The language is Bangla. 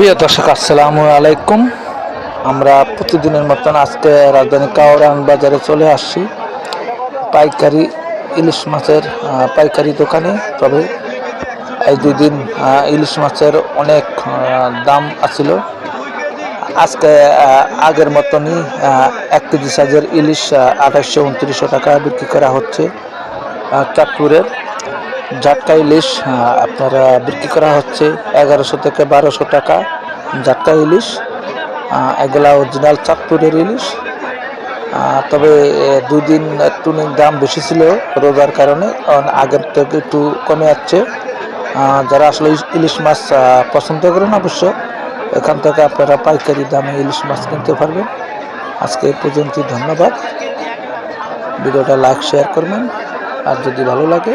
প্রিয় দর্শক, আসসালামু আলাইকুম। আমরা প্রতিদিনের মতন আজকে রাজধানী কাওরান বাজারে চলে আসছি। পাইকারি, ইলিশ মাছের পাইকারি দোকানে। তবে এই দুই দিন ইলিশ মাছের অনেক দাম আছিল। আজকে আগের মতনই এক কেজি সাইজের ইলিশ আঠাশশো উনত্রিশশো টাকা বিক্রি করা হচ্ছে চাঁদপুরের। জাটকা ইলিশ আপনারা বিক্রি করা হচ্ছে এগারোশো থেকে বারোশো টাকা। জাটকা ইলিশ এগুলা অরিজিনাল চাঁদপুরের ইলিশ। তবে এ, দুই দিন একটু দাম বেশি ছিল রোজার কারণে আগের থেকে একটু কমে যাচ্ছে যারা আসলে ইলিশ মাছ পছন্দ করেন অবশ্য এখান থেকে আপনারা পাইকারি দামে ইলিশ মাছ কিনতে পারবেন। আজকে এই পর্যন্তই ধন্যবাদ। ভিডিওটা লাইক শেয়ার করবেন। আর যদি ভালো লাগে